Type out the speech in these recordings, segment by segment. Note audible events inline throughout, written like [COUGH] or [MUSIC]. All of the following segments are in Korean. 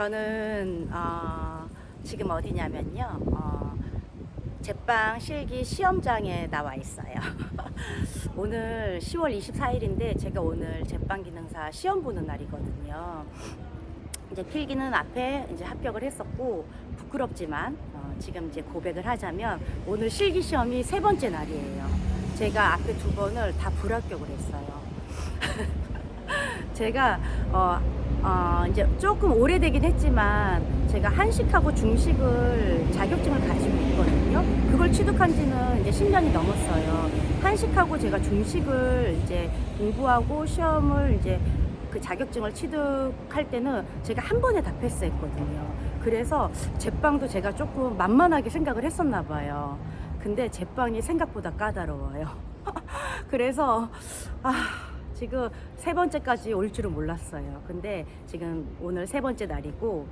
저는 어, 지금 어디냐면요. 어, 제빵 실기 시험장에 나와 있어요. [LAUGHS] 오늘 10월 24일인데 제가 오늘 제빵 기능사 시험 보는 날이거든요. 이제 필기는 앞에 이제 합격을 했었고 부끄럽지만 어, 지금 이제 고백을 하자면 오늘 실기 시험이 세 번째 날이에요. 제가 앞에 두 번을 다 불합격을 했어요. [LAUGHS] 제가 어, 어, 이제 조금 오래되긴 했지만 제가 한식하고 중식을 자격증을 가지고 있거든요. 그걸 취득한 지는 이제 10년이 넘었어요. 한식하고 제가 중식을 이제 공부하고 시험을 이제 그 자격증을 취득할 때는 제가 한 번에 다 패스했거든요. 그래서 제빵도 제가 조금 만만하게 생각을 했었나 봐요. 근데 제빵이 생각보다 까다로워요. [LAUGHS] 그래서 아 지금 세 번째까지 올 줄은 몰랐어요. 근데 지금 오늘 세 번째 날이고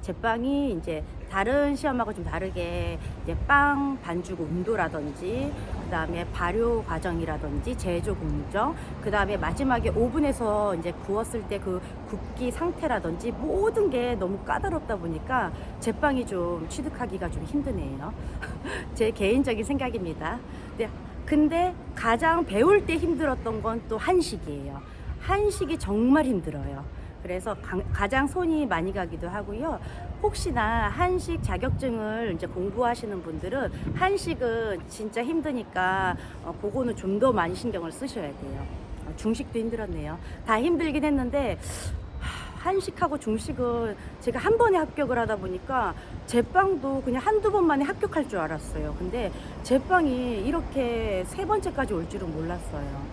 제빵이 이제 다른 시험하고 좀 다르게 이제 빵 반죽 온도라든지 그다음에 발효 과정이라든지 제조 공정 그다음에 마지막에 오븐에서 이제 구웠을 때 그 굽기 상태라든지 모든 게 너무 까다롭다 보니까 제빵이 좀 취득하기가 좀 힘드네요. [LAUGHS] 제 개인적인 생각입니다. 근데, 근데 가장 배울 때 힘들었던 건 또 한식이에요. 한식이 정말 힘들어요. 그래서 가- 가장 손이 많이 가기도 하고요. 혹시나 한식 자격증을 이제 공부하시는 분들은 한식은 진짜 힘드니까 어, 그거는 좀 더 많이 신경을 쓰셔야 돼요. 어, 중식도 힘들었네요. 다 힘들긴 했는데 하, 한식하고 중식은 제가 한 번에 합격을 하다 보니까 제빵도 그냥 한두 번 만에 합격할 줄 알았어요. 근데 제빵이 이렇게 세 번째까지 올 줄은 몰랐어요.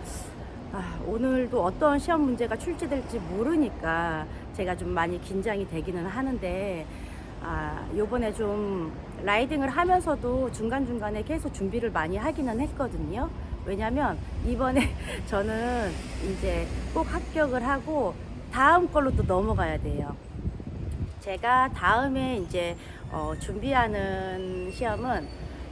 아, 오늘도 어떤 시험 문제가 출제될지 모르니까 제가 좀 많이 긴장이 되기는 하는데 아, 요번에 좀 라이딩을 하면서도 중간중간에 계속 준비를 많이 하기는 했거든요. 왜냐면 이번에 [LAUGHS] 저는 이제 꼭 합격을 하고 다음 걸로 또 넘어가야 돼요. 제가 다음에 이제 어, 준비하는 시험은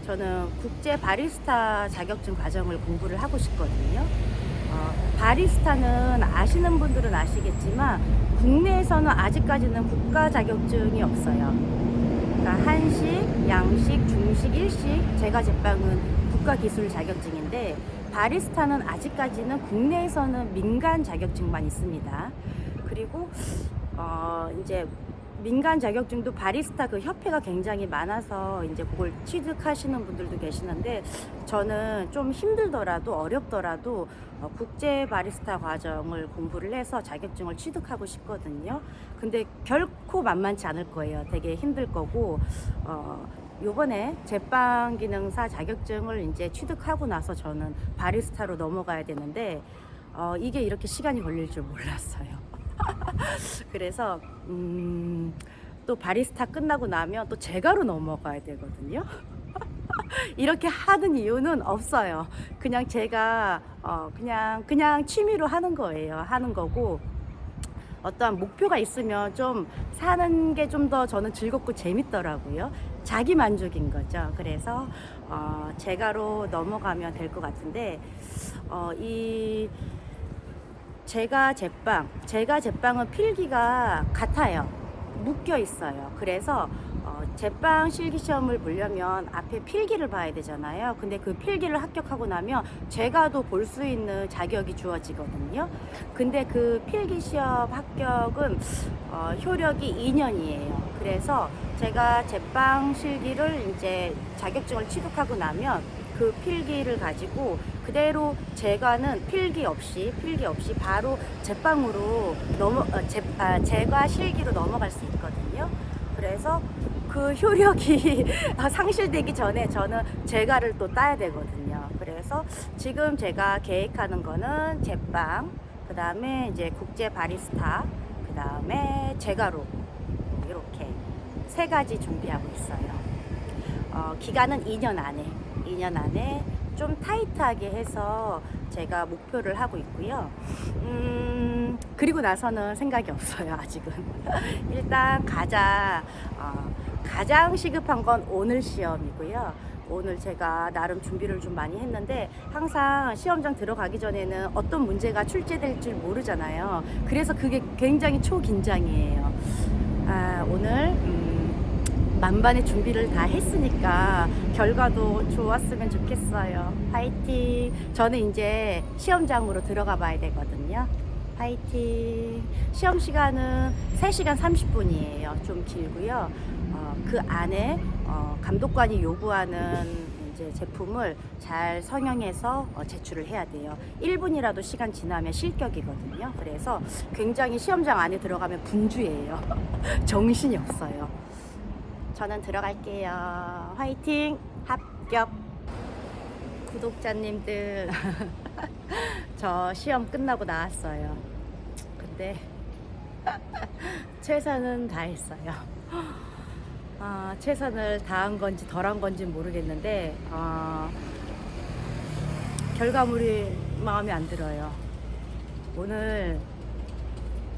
저는 국제 바리스타 자격증 과정을 공부를 하고 싶거든요. 어, 바리스타는 아시는 분들은 아시겠지만 국내에서는 아직까지는 국가 자격증이 없어요. 그러니까 한식, 양식, 중식, 일식 제가 제빵은 국가 기술 자격증인데 바리스타는 아직까지는 국내에서는 민간 자격증만 있습니다. 그리고 어 이제 민간 자격증도 바리스타 그 협회가 굉장히 많아서 이제 그걸 취득하시는 분들도 계시는데 저는 좀 힘들더라도 어렵더라도 어, 국제 바리스타 과정을 공부를 해서 자격증을 취득하고 싶거든요. 근데 결코 만만치 않을 거예요. 되게 힘들 거고 어 요번에 제빵 기능사 자격증을 이제 취득하고 나서 저는 바리스타로 넘어가야 되는데 어 이게 이렇게 시간이 걸릴 줄 몰랐어요. [LAUGHS] 그래서 음, 또 바리스타 끝나고 나면 또 제가로 넘어가야 되거든요. [LAUGHS] 이렇게 하는 이유는 없어요. 그냥 제가 어, 그냥 그냥 취미로 하는 거예요. 하는 거고 어떠한 목표가 있으면 좀 사는 게 좀 더 저는 즐겁고 재밌더라고요. 자기 만족인 거죠. 그래서 어, 제가로 넘어가면 될 것 같은데 어, 이 제가 제빵, 제가 제빵은 필기가 같아요. 묶여 있어요. 그래서 어, 제빵 실기 시험을 보려면 앞에 필기를 봐야 되잖아요. 근데 그 필기를 합격하고 나면 제가도 볼 수 있는 자격이 주어지거든요. 근데 그 필기 시험 합격은 어, 효력이 2년이에요. 그래서 제가 제빵 실기를 이제 자격증을 취득하고 나면 그 필기를 가지고 그대로 제과는 필기 없이 필기 없이 바로 제빵으로 넘어 어, 제, 아, 제과 실기로 넘어갈 수 있거든요. 그래서 그 효력이 [LAUGHS] 상실되기 전에 저는 제과를 또 따야 되거든요. 그래서 지금 제가 계획하는 거는 제빵, 그 다음에 이제 국제 바리스타, 그 다음에 제과로 이렇게 세 가지 준비하고 있어요. 어, 기간은 2년 안에, 2년 안에 좀 타이트하게 해서 제가 목표를 하고 있고요. 음, 그리고 나서는 생각이 없어요, 아직은. [LAUGHS] 일단 가장, 어, 가장 시급한 건 오늘 시험이고요. 오늘 제가 나름 준비를 좀 많이 했는데 항상 시험장 들어가기 전에는 어떤 문제가 출제될 줄 모르잖아요. 그래서 그게 굉장히 초긴장이에요. 아, 오늘 음, 만반의 준비를 다 했으니까 결과도 좋았으면 좋겠어요. 파이팅. 저는 이제 시험장으로 들어가 봐야 되거든요. 파이팅. 시험 시간은 3시간 30분이에요. 좀 길고요. 어, 그 안에 어, 감독관이 요구하는 이제 제품을 잘 성형해서 어, 제출을 해야 돼요. 1분이라도 시간 지나면 실격이거든요. 그래서 굉장히 시험장 안에 들어가면 분주해요. [LAUGHS] 정신이 없어요. 저는 들어갈게요. 화이팅! 합격! 구독자님들, [LAUGHS] 저 시험 끝나고 나왔어요. 근데 [LAUGHS] 최선은 다했어요. 아, 최선을 다한 건지 덜한 건지 모르겠는데 아, 결과물이 마음에 안 들어요. 오늘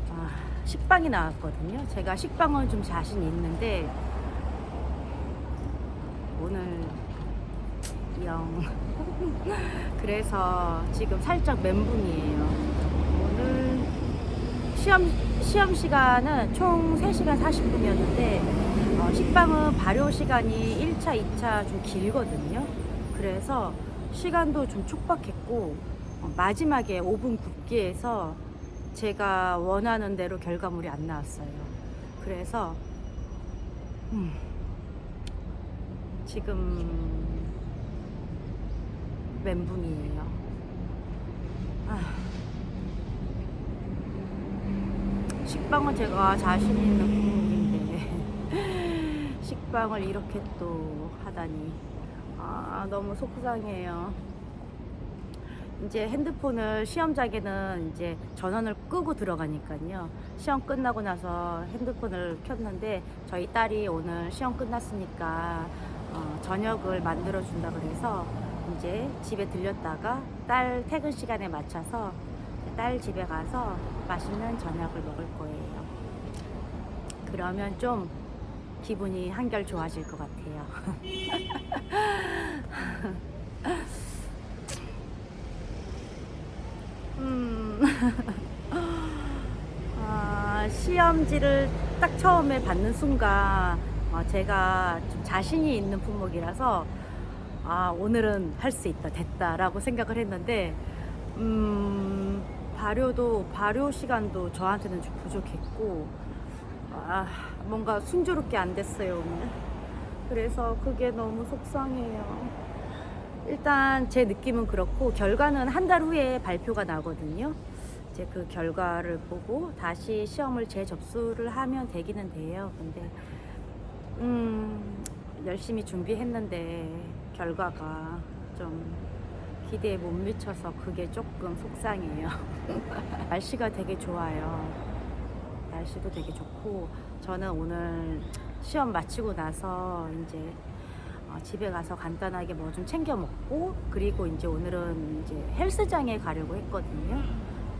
아, 식빵이 나왔거든요. 제가 식빵은 좀 자신이 있는데 오늘 영 [LAUGHS] 그래서 지금 살짝 멘붕이에요. 오늘 시험 시험 시간은 총 3시간 40분이었는데 어, 식빵은 발효 시간이 1차, 2차 좀 길거든요. 그래서 시간도 좀 촉박했고 어, 마지막에 5분 굽기 해서 제가 원하는 대로 결과물이 안 나왔어요. 그래서 음, 지금 멘붕이에요. 아, 식빵은 제가 자신 있는 품목인데 [LAUGHS] 식빵을 이렇게 또 하다니 아 너무 속상해요. 이제 핸드폰을 시험장에는 이제 전원을 끄고 들어가니까요. 시험 끝나고 나서 핸드폰을 켰는데 저희 딸이 오늘 시험 끝났으니까 어, 저녁을 만들어 준다 그래서 이제 집에 들렸다가 딸 퇴근 시간에 맞춰서 딸 집에 가서 맛있는 저녁을 먹을 거예요. 그러면 좀 기분이 한결 좋아질 것 같아요. [LAUGHS] 음. [LAUGHS] 아, 시험지를 딱 처음에 받는 순간 어, 제가 좀 자신이 있는 품목이라서 아, 오늘은 할 수 있다, 됐다라고 생각을 했는데 음, 발효도 발효 시간도 저한테는 좀 부족했고 아, 뭔가 순조롭게 안 됐어요, 오늘. 그래서 그게 너무 속상해요. 일단 제 느낌은 그렇고 결과는 한 달 후에 발표가 나거든요. 이제 그 결과를 보고 다시 시험을 재접수를 하면 되기는 돼요. 근데 음 열심히 준비했는데 결과가 좀 기대에 못 미쳐서 그게 조금 속상해요. [LAUGHS] 날씨가 되게 좋아요. 날씨도 되게 좋고 저는 오늘 시험 마치고 나서 이제 어, 집에 가서 간단하게 뭐 좀 챙겨 먹고 그리고 이제 오늘은 이제 헬스장에 가려고 했거든요.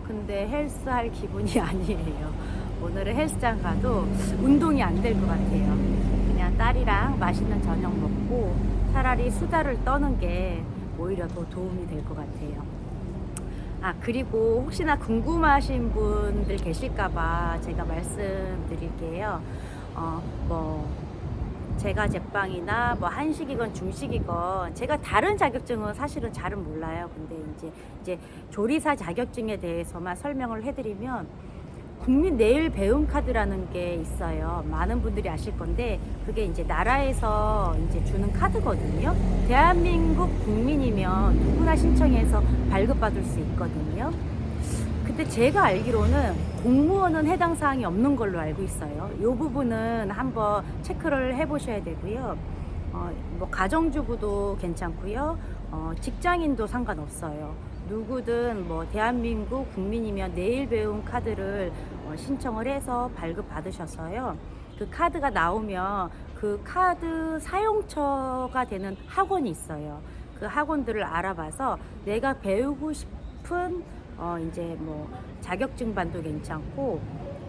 근데 헬스 할 기분이 [LAUGHS] 아니에요. 오늘은 헬스장 가도 운동이 안 될 것 같아요. 딸이랑 맛있는 저녁 먹고 차라리 수다를 떠는 게 오히려 더 도움이 될 것 같아요. 아, 그리고 혹시나 궁금하신 분들 계실까봐 제가 말씀드릴게요. 어, 뭐, 제가 제빵이나 뭐 한식이건 중식이건 제가 다른 자격증은 사실은 잘은 몰라요. 근데 이제 이제 조리사 자격증에 대해서만 설명을 해드리면 국민 내일 배움 카드라는 게 있어요. 많은 분들이 아실 건데 그게 이제 나라에서 이제 주는 카드거든요. 대한민국 국민이면 누구나 신청해서 발급받을 수 있거든요. 근데 제가 알기로는 공무원은 해당 사항이 없는 걸로 알고 있어요. 이 부분은 한번 체크를 해보셔야 되고요. 어, 뭐 가정주부도 괜찮고요. 어, 직장인도 상관없어요. 누구든 뭐 대한민국 국민이면 내일 배움 카드를 어, 신청을 해서 발급 받으셔서요. 그 카드가 나오면 그 카드 사용처가 되는 학원이 있어요. 그 학원들을 알아봐서 내가 배우고 싶은 어 이제 뭐 자격증 반도 괜찮고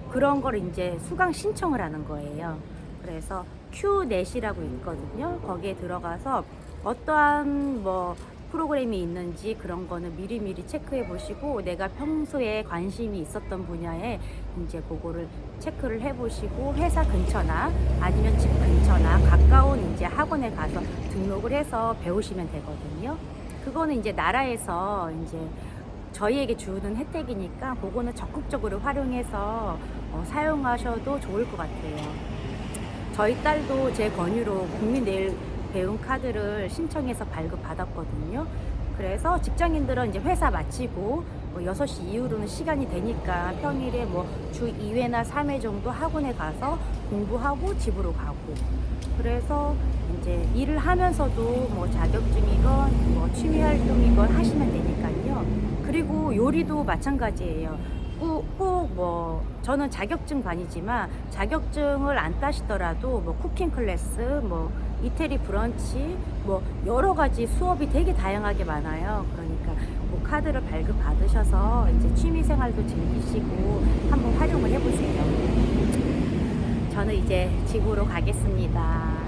그런 걸 이제 수강 신청을 하는 거예요. 그래서 Q넷이라고 있거든요. 거기에 들어가서 어떠한 뭐 프로그램이 있는지 그런 거는 미리미리 체크해 보시고 내가 평소에 관심이 있었던 분야에 이제 그거를 체크를 해 보시고 회사 근처나 아니면 집 근처나 가까운 이제 학원에 가서 등록을 해서 배우시면 되거든요. 그거는 이제 나라에서 이제 저희에게 주는 혜택이니까 그거는 적극적으로 활용해서 어, 사용하셔도 좋을 것 같아요. 저희 딸도 제 권유로 국민내일 배움 카드를 신청해서 발급받았거든요. 그래서 직장인들은 이제 회사 마치고 뭐 6시 이후로는 시간이 되니까 평일에 뭐 주 2회나 3회 정도 학원에 가서 공부하고 집으로 가고 그래서 이제 일을 하면서도 뭐 자격증이건 뭐 취미 활동이건 하시면 되니까요. 그리고 요리도 마찬가지예요. 꼭뭐 저는 자격증 반이지만 자격증을 안 따시더라도 뭐 쿠킹 클래스, 뭐 이태리 브런치, 뭐 여러 가지 수업이 되게 다양하게 많아요. 그러니까 그 카드를 발급 받으셔서 이제 취미 생활도 즐기시고 한번 활용을 해보세요. 저는 이제 집으로 가겠습니다.